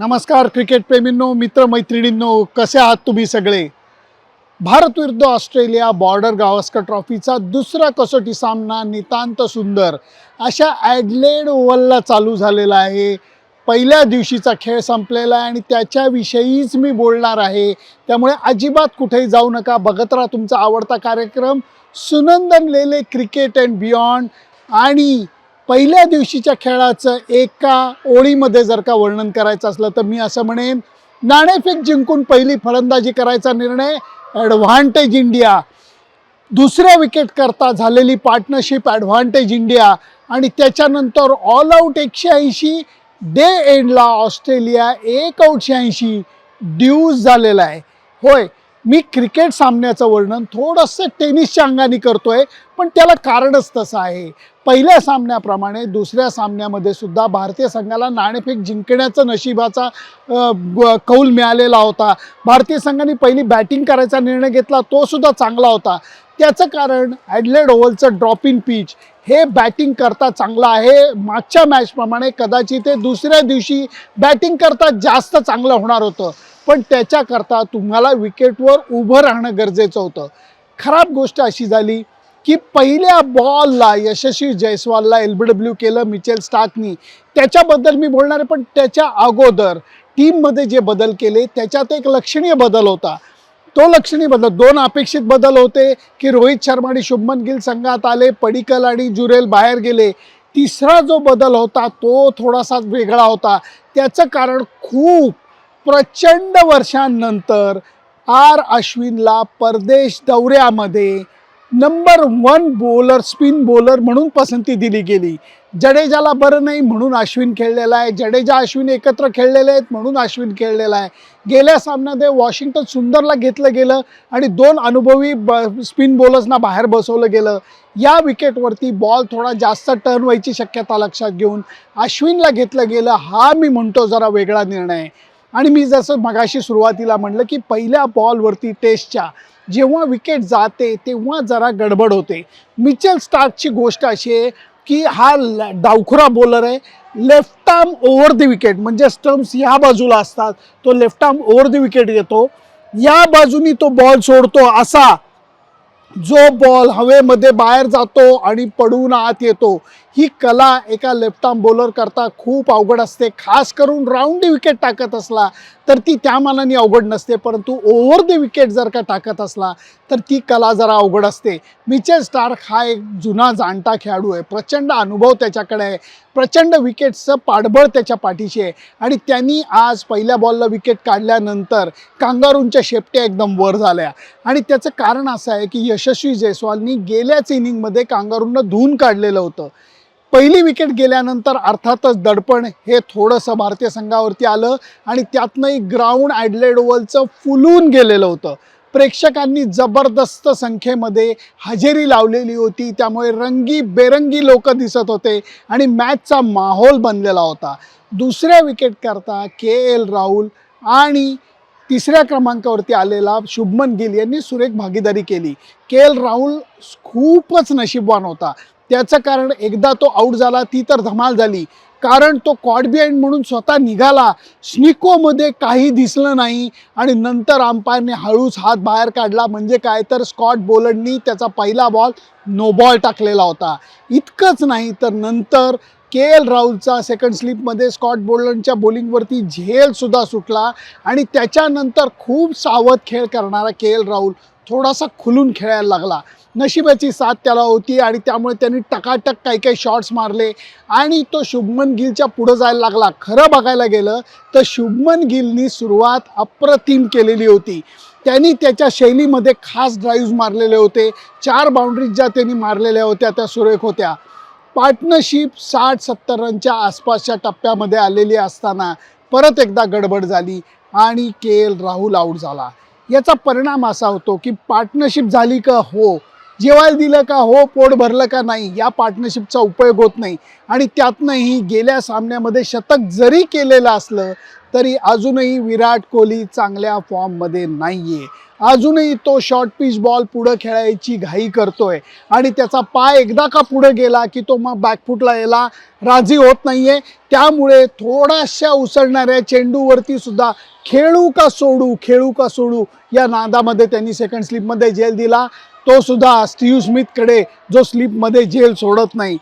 नमस्कार क्रिकेट प्रेमींनो कसे आहात तुम्ही सगळे? भारत विरुद्ध ऑस्ट्रेलिया बॉर्डर गावस्कर ट्रॉफीचा दुसरा कसोटी सामना नितांत सुंदर. अशा ॲडलेड ओव्हलला चालू झालेला आहे. पहिल्या दिवशीचा खेळ संपलेला आहे आणि त्याच्याविषयीच मी बोलणार आहे. त्यामुळे अजिबात कुठेही जाऊ नका. बघत राहा तुमचा आवडता कार्यक्रम. Sunandan Lele cricket and beyond आणि पहिल्या दिवशीच्या खेळाचं एका ओळीमध्ये जर का वर्णन करायचं असलं तर मी असं म्हणेन नाणेफेक जिंकून पहिली फलंदाजी करायचा निर्णय ॲडव्हान्टेज इंडिया. दुसऱ्या विकेट करता झालेली पार्टनरशिप ॲडव्हान्टेज इंडिया आणि त्याच्यानंतर ऑल आऊट एकशे ऐंशी डे एंडला ऑस्ट्रेलिया एक आऊटशे ऐंशी ड्यूज झालेला आहे. होय मी क्रिकेट सामन्याचं वर्णन थोडंसं टेनिसच्या अंगाने करतोय पण त्याला कारणच तसं आहे. पहिल्या सामन्याप्रमाणे दुसऱ्या सामन्यामध्ये सुद्धा भारतीय संघाला नाणेफेक जिंकण्याचा नशिबाचा कौल मिळालेला होता. भारतीय संघाने पहिली बॅटिंग करायचा निर्णय घेतला तो सुद्धा चांगला होता. त्याचं कारण ॲडलेड ओव्हलचं ड्रॉप इन पिच हे बॅटिंग करता चांगलं आहे. मागच्या मॅचप्रमाणे कदाचित ते दुसऱ्या दिवशी बॅटिंग करता जास्त चांगलं होणार होतं. पण त्याच्याकरता तुम्हाला विकेटवर उभं राहणं गरजेचं होतं. खराब गोष्ट अशी झाली की पहिल्या बॉलला यशस्वी जयस्वालला एल बी डब्ल्यू केलं मिचेल स्टार्कनी त्याच्याबद्दल मी बोलणार आहे पण त्याच्या अगोदर टीममध्ये जे बदल केले त्याच्यात एक लक्षणीय बदल होता. तो लक्षणीय बदल दोन अपेक्षित बदल होते की रोहित शर्मा आणि शुभमन गिल संघात आले पडिकल आणि जुरेल बाहेर गेले. तिसरा जो बदल होता तो थोडासा वेगळा होता. त्याचं कारण खूप प्रचंड वर्षांनंतर आर अश्विनला परदेश दौऱ्यामध्ये number one bowler spin bowler म्हणून पसंती दिली गेली. जडेजाला बरं नाही म्हणून अश्विन खेळलेला आहे. जडेजा अश्विन एकत्र खेळलेले आहेत म्हणून अश्विन खेळलेला आहे. गेल्या सामन्यामध्ये वॉशिंग्टन सुंदरला घेतलं गेलं आणि दोन अनुभवी ब स्पिन बॉलर्सना बाहेर बसवलं गेलं. या विकेटवरती बॉल थोडा जास्त टर्न व्हायची शक्यता लक्षात घेऊन अश्विनला घेतलं गेलं. हा मी म्हणतो जरा वेगळा निर्णय आणि मी जसं मगाशी सुरुवातीला म्हणलं की पहिल्या बॉलवरती टेस्टच्या जेव्हा विकेट जाते तेव्हा जरा गडबड होते. मिचेल स्टार्कची गोष्ट अशी आहे की हा ल- डावखुरा बॉलर आहे. Left arm over the wicket म्हणजे स्टम्प्स ह्या बाजूला असतात. तो left arm over the wicket घेतो या बाजूनी तो बॉल सोडतो असा. जो बॉल हवेमध्ये बाहेर जातो आणि पडून आत येतो. ही कला एका लेफ्ट आर्म बॉलर करता खूप अवघड असते. खास करून राऊंड विकेट टाकत असला तर ती त्या मानाने अवघड नसते. परंतु ओव्हर द विकेट जर का टाकत असला तर ती कला जरा अवघड असते. मिचेल स्टार्क हा एक जुना जाणता खेळाडू आहे. प्रचंड अनुभव त्याच्याकडे आहे. प्रचंड विकेटचं पाठबळ त्याच्या पाठीशी आहे. आणि त्यांनी आज पहिल्या बॉलला विकेट काढल्यानंतर कांगारूंच्या शेपट्या एकदम वर झाल्या. आणि त्याचं कारण असं आहे की यशस्वी जयस्वालनी गेल्याच इनिंगमध्ये कांगारूंना धुवून काढलेलं होतं. पहिली विकेट गेल्यानंतर अर्थातच दडपण हे थोडंसं भारतीय संघावरती आलं आणि त्यातनंही ग्राउंड ॲडलेड ओव्हलचं फुलून गेलेलं होतं. प्रेक्षकांनी जबरदस्त संख्येमध्ये हजेरी लावलेली होती त्यामुळे रंगी बेरंगी लोक दिसत होते आणि मॅचचा माहोल बनलेला होता. दुसऱ्या विकेट करता के एल राहुल आणि तिसऱ्या क्रमांकावरती आलेला शुभमन गिल यांनी सुरेख भागीदारी केली. के एल राहुल खूपच नशीबवान होता. त्याचं कारण एकदा तो आऊट झाला ती तर धमाल झाली. कारण तो कॉट बिहाइंड म्हणून स्वतः निघाला. स्निकोमध्ये काही दिसलं नाही आणि नंतर अंपायरने हळूच हात बाहेर काढला. म्हणजे काय? तर स्कॉट बोलडनी त्याचा पहिला बॉल नो बॉल टाकलेला होता. इतकंच नाही तर नंतर के एल राहुलचा सेकंड स्लिपमध्ये स्कॉट बोलडनच्या बॉलिंगवरती झेलसुद्धा सुटला. आणि त्याच्यानंतर खूप सावध खेळ करणारा के एल राहुल थोडासा खुलून खेळायला लागला. नशिबाची साथ त्याला होती आणि त्यामुळे त्यांनी टकाटक काही काही शॉट्स मारले आणि तो शुभमन गिलच्या पुढं जायला लागला. खरं बघायला गेलं तर शुभमन गिलनी सुरुवात अप्रतिम केलेली होती. त्यांनी त्याच्या शैलीमध्ये खास ड्राईव्ह मारलेले होते. चार बाउंड्रीज ज्या त्यांनी मारलेल्या होत्या त्या सुरेख होत्या. पार्टनरशिप साठ सत्तर रनच्या आसपासच्या टप्प्यामध्ये आलेली असताना परत एकदा गडबड झाली आणि के एल राहुल आऊट झाला. याचा परिणाम असा होतो की पार्टनरशिप झाली का हो जेवायला दिलं का हो पोट भरलं का नाही या पार्टनरशिपचा उपयोग होत नाही. आणि त्यातनंही गेल्या सामन्यामध्ये शतक जरी केलेलं असलं तरी अजूनही विराट कोहली चांगल्या फॉर्ममध्ये नाही आहे अजूनही तो शॉर्ट पिच बॉल पुढं खेळायची घाई करतोय. आणि त्याचा पाय एकदा का पुढं गेला की तो मग बॅकफुटला यायला राजी होत नाहीये. त्यामुळे थोड्याशा उसळणाऱ्या चेंडूवरती सुद्धा खेळू का सोडू खेळू का सोडू या नादामध्ये त्यांनी सेकंड स्लिपमध्ये झेल दिला. तो सुद्धा स्टीव्ह स्मिथकडे जो स्लिपमध्ये झेल सोडत नाही.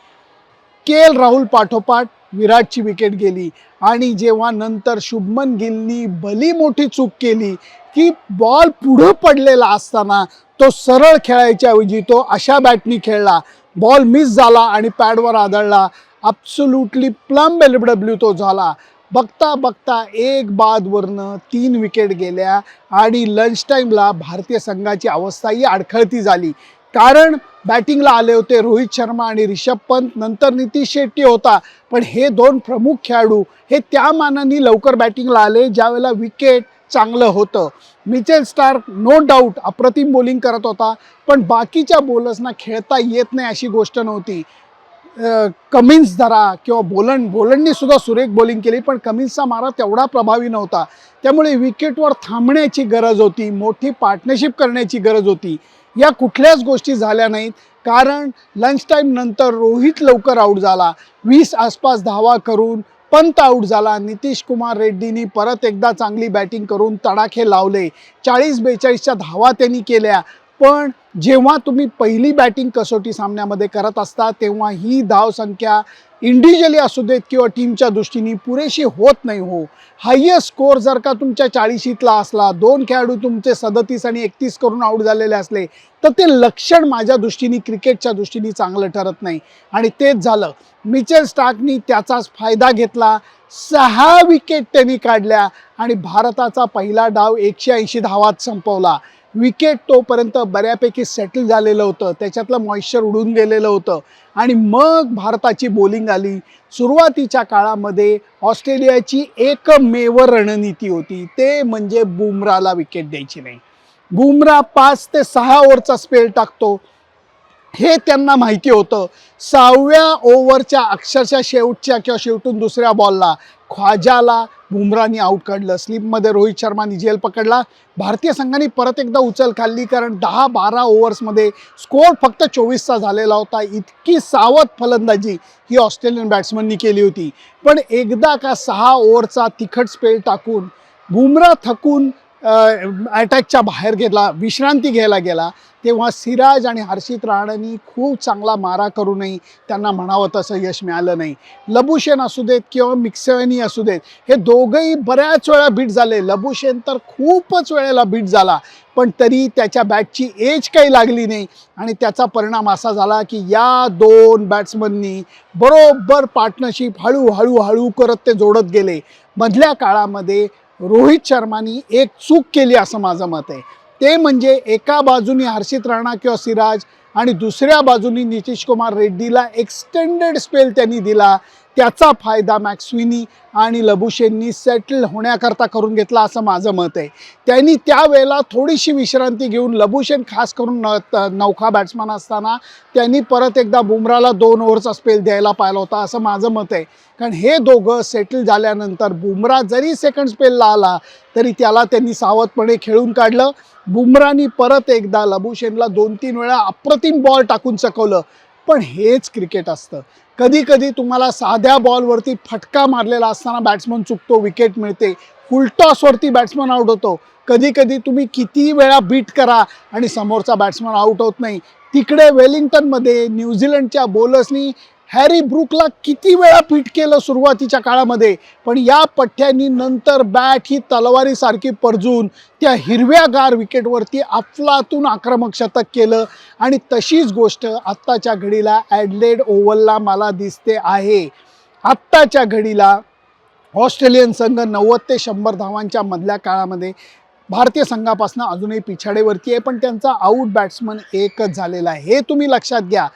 के एल राहुल पाठोपाठ विराटची विकेट गेली आणि जेव्हा नंतर शुभमन गिलनी भली मोठी चूक केली की बॉल पुढं पडलेला असताना तो सरळ खेळायच्या ऐवजी तो अशा बॅटनी खेळला. बॉल मिस झाला आणि पॅडवर आदळला. ॲब्सोल्युटली प्लम एल डब्ल्यू तो झाला. बघता बघता एक बादवरनं तीन विकेट गेल्या आणि लंच टाईमला भारतीय संघाची अवस्थाही अडखळती झाली. कारण बॅटिंगला आले होते रोहित शर्मा आणि रिषभ पंत नंतर नितीश शेट्टी होता. पण हे दोन प्रमुख खेळाडू हे त्या मानाने लवकर बॅटिंगला आले ज्यावेळेला विकेट चांगलं होतं. मिचेल स्टार्क नो डाऊट अप्रतिम बॉलिंग करत होता. पण बाकीच्या बॉलर्सना खेळता येत नाही अशी गोष्ट नव्हती. कमिन्स धरा किंवा बोलंड बोलंडनी सुद्धा सुरेख बॉलिंग केली पण कमिन्सचा मारा तेवढा प्रभावी नव्हता. त्यामुळे विकेटवर थांबण्याची गरज होती मोठी पार्टनरशिप करण्याची गरज होती. या कुठल्याच गोष्टी झाल्या नाहीत. कारण लंच टाईम नंतर रोहित लवकर आऊट झाला. वीस आसपास धावा करून पंत आऊट झाला. नितीश कुमार रेड्डीनी परत एकदा चांगली बॅटिंग करून तडाखे लावले. चाळीस बेचाळीसच्या धावा त्यांनी केल्या. पण जेव्हा तुम्ही पहिली बॅटिंग कसोटी सामन्यामध्ये करत असता तेव्हा ही धावसंख्या इंडिव्हिज्युअली असू देत किंवा टीमच्या दृष्टीने पुरेशी होत नाही हो. हायेस्ट स्कोअर जर का तुमच्या चाळीशीतला असला दोन खेळाडू तुमचे सदतीस आणि एकतीस करून आऊट झालेले असले तर ते लक्षण माझ्या दृष्टीने क्रिकेटच्या दृष्टीने चांगलं ठरत नाही. आणि तेच झालं. मिचेल स्टार्कनी त्याचाच फायदा घेतला. सहा विकेट त्यांनी काढल्या आणि भारताचा पहिला डाव एकशे ऐंशी धावात संपवला. विकेट तोपर्यंत बऱ्यापैकी सेटल झालेलं होतं. त्याच्यातलं मॉइश्चर उडून गेलेलं होतं. आणि मग भारताची बॉलिंग आली. सुरुवातीच्या काळामध्ये ऑस्ट्रेलियाची एकमेव रणनीती होती. ते म्हणजे बुमराला विकेट द्यायची नाही. बुमरा पाच ते सहा ओव्हरचा स्पेल टाकतो. हे त्यांना माहिती होतं. सहाव्या ओव्हरच्या अक्षरशः शेवटच्या किंवा शेवटून दुसऱ्या बॉलला ख्वाजाला बुमरानी आऊट काढलं. स्लिपमध्ये रोहित शर्मानी जेल पकडला. भारतीय संघाने परत एकदा उचल खाल्ली कारण दहा बारा ओव्हर्समध्ये स्कोअर फक्त चोवीसचा झालेला होता. इतकी सावध फलंदाजी ही ऑस्ट्रेलियन बॅट्समननी केली होती. पण एकदा का सहा ओव्हरचा तिखट स्पेल टाकून बुमरा थकून अटॅकच्या बाहेर गेला विश्रांती घ्यायला गेला तेव्हा सिराज आणि हर्षित राणांनी खूप चांगला मारा करूनही त्यांना म्हणावं तसं यश मिळालं नाही. लबुशेन असू देत किंवा मिक्सेनी असू देत हे दोघंही बऱ्याच वेळा बीट झाले. लबुशेन तर खूपच वेळेला बीट झाला पण तरी त्याच्या बॅटची एज काही लागली नाही आणि त्याचा परिणाम असा झाला की या दोन बॅट्समननी बरोबर पार्टनरशिप हळूहळू हळू करत ते जोडत गेले. मधल्या काळामध्ये रोहित शर्मानी एक चूक केली असं माझं मत आहे. ते म्हणजे एका बाजूनी हर्षित राणा किंवा सिराज आणि दुसऱ्या बाजूनी नितीश कुमार रेड्डीला एक्सटेंडेड स्पेल त्यांनी दिला. त्याचा फायदा मॅक्सविनी आणि लबुशेननी सेटल होण्याकरता करून घेतला असं माझं मत आहे. त्यांनी त्यावेळेला थोडीशी विश्रांती घेऊन लबुशेन खास करून न नौखा बॅट्समन असताना त्यांनी परत एकदा बुमराला दोन ओव्हरचा स्पेल द्यायला पाहिला होता असं माझं मत आहे. कारण हे दोघं सेटल झाल्यानंतर बुमरा जरी सेकंड स्पेलला आला तरी त्याला त्यांनी सावधपणे खेळून काढलं. बुमरानी परत एकदा लबुशेनला दोन तीन वेळा अप्रतिम बॉल टाकून चकवलं. पण हेच क्रिकेट असतं. कधी कधी तुम्हाला साध्या बॉलवरती फटका मारलेला असताना बॅट्समन चुकतो विकेट मिळते फुलटॉसवरती बॅट्समन आउट होतो. कधी कधी तुम्ही किती वेळा बीट करा आणि समोरचा बॅट्समन आउट होत नाही. तिकडे वेलिंग्टनमध्ये न्यूझीलंडच्या बॉलर्सनी हॅरी ब्रुकला किती वेळा पीठ केलं सुरुवातीच्या काळामध्ये? पण या पठ्ठ्यांनी नंतर बॅट ही तलवारीसारखी परजून त्या हिरव्यागार विकेटवरती अफलातून आक्रमक शतक केलं. आणि तशीच गोष्ट आत्ताच्या घडीला ॲडलेड ओव्हलला मला दिसते आहे. आत्ताच्या घडीला ऑस्ट्रेलियन संघ नव्वद ते शंभर धावांच्या मधल्या काळामध्ये भारतीय संघापासून अजूनही पिछाडेवरती आहे पण त्यांचा आऊट बॅट्समन एकच झालेला आहे. हे तुम्ही लक्षात घ्या.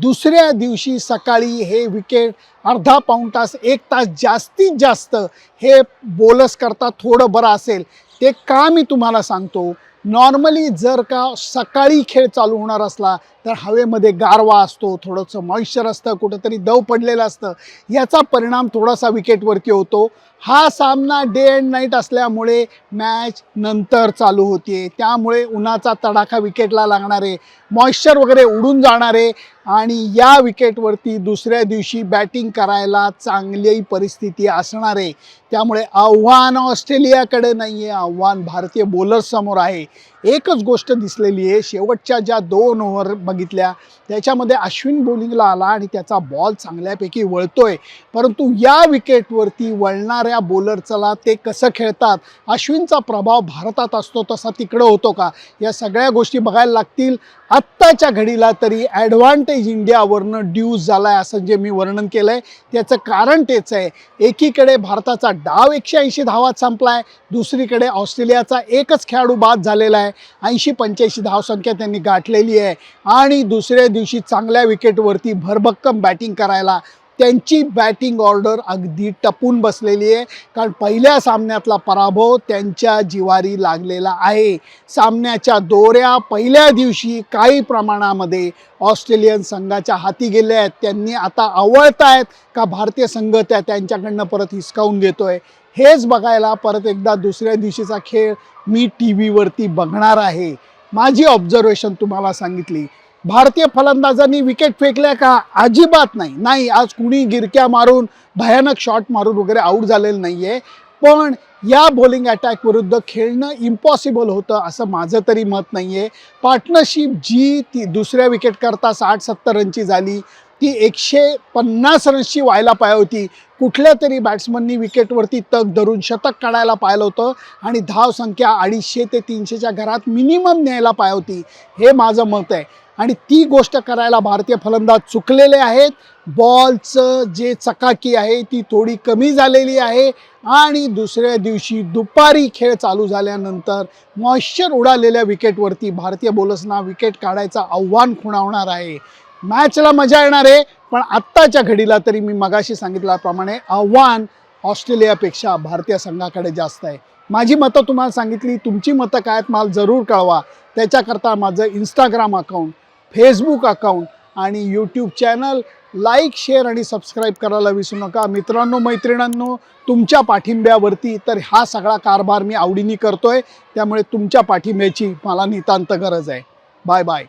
दुसऱ्या दिवशी सकाळी हे विकेट अर्धा पाऊण तास एक तास जास्तीत जास्त हे बोलस करता थोडं बरं असेल. ते का मी तुम्हाला सांगतो? नॉर्मली जर का सकाळी खेळ चालू होणार असला तर हवेमध्ये गारवा असतो थोडंसं मॉइश्चर असतं कुठंतरी दव पडलेलं असतं. याचा परिणाम थोडासा विकेटवरती होतो. हा सामना डे अँड नाईट असल्यामुळे मॅच नंतर चालू होते त्यामुळे उन्हाचा तडाखा विकेटला लागणारे मॉइश्चर वगैरे उडून जाणारे आणि या विकेटवरती दुसऱ्या दिवशी बॅटिंग करायला चांगली परिस्थिती असणारे. त्यामुळे आव्हान ऑस्ट्रेलियाकडे नाही आहे आव्हान भारतीय बॉलर्ससमोर आहे. एकच गोष्ट दिसलेली आहे. शेवटच्या ज्या दोन ओव्हर बघितल्या त्याच्यामध्ये अश्विन बॉलिंगला आला आणि त्याचा बॉल चांगल्यापैकी वळतोय. परंतु या विकेटवरती वळणाऱ्या बॉलरचला ते कसं खेळतात? अश्विनचा प्रभाव भारतात असतो तसा तिकडं होतो का? या सगळ्या गोष्टी बघायला लागतील. आत्ताच्या घडीला तरी ॲडव्हान्टेज इंडियावरनं ड्यूज झाला आहे असं जे मी वर्णन केलं आहे त्याचं कारण तेच आहे. एकीकडे भारताचा डाव एकशे ऐंशी धावात संपला आहे दुसरीकडे ऑस्ट्रेलियाचा एकच खेळाडू बाद झालेला आहे. ऐंशी पंच्याऐंशी धावसंख्या त्यांनी गाठलेली आहे. आणि दुसऱ्या दिवशी चांगल्या विकेटवरती भरभक्कम बॅटिंग करायला त्यांची बॅटिंग ऑर्डर अगदी टपून बसलेली आहे. कारण पहिल्या सामन्यातला पराभव त्यांच्या जिवारी लागलेला आहे. सामन्याच्या दोऱ्या पहिल्या दिवशी काही प्रमाणामध्ये ऑस्ट्रेलियन संघाच्या हाती गेले आहेत. त्यांनी आता आवळत आहेत का भारतीय संघ त्या त्यांच्याकडनं परत हिसकावून घेतोय. हेच बघायला परत एकदा दुसऱ्या दिवशीचा खेळ मी टी व्हीवरती बघणार आहे. माझी ऑब्झर्वेशन तुम्हाला सांगितली. भारतीय फलंदाजांनी विकेट फेकल्या का? अजिबात नाही. नाही आज कुणी गिरक्या मारून भयानक शॉट मारून वगैरे आऊट झालेलं नाही आहे पण या बॉलिंग अटॅक विरुद्ध खेळणं इम्पॉसिबल होतं असं माझं तरी मत नाही आहे पार्टनरशिप जी ती दुसऱ्या विकेटकरता साठ सत्तर रनची झाली ती एकशे पन्नास रन्सची व्हायला पाहिजे होती. कुठल्या तरी बॅट्समननी विकेटवरती तग धरून शतक काढायला पाहिलं होतं आणि धाव संख्या अडीचशे ते तीनशेच्या घरात मिनिमम न्यायला पाहिजे होती. हे माझं मत आहे. आणि ती गोष्ट करायला भारतीय फलंदाज चुकलेले आहेत. बॉलचं जे चकाकी आहे ती थोडी कमी झालेली आहे आणि दुसऱ्या दिवशी दुपारी खेळ चालू झाल्यानंतर मॉइश्चर उडालेल्या विकेटवरती भारतीय बॉलर्सना विकेट काढायचं आव्हान खुणावणार आहे. मॅचला मजा येणार आहे. पण आत्ताच्या घडीला तरी मी मगाशी सांगितल्याप्रमाणे आव्हान ऑस्ट्रेलियापेक्षा भारतीय संघाकडे जास्त आहे. माझी मतं तुम्हाला सांगितली. तुमची मतं काय आहेत मला जरूर कळवा. त्याच्याकरता माझं इंस्टाग्राम अकाउंट फेसबुक अकाउंट आणि यूट्यूब चॅनल लाईक शेअर आणि सबस्क्राईब करायला विसरू नका. मित्रांनो मैत्रिणींनो तुमच्या पाठिंब्यावरती तर हा सगळा कारभार मी आवडीने करतोय. त्यामुळे तुमच्या पाठिंब्याची मला नितांत गरज आहे. Bye bye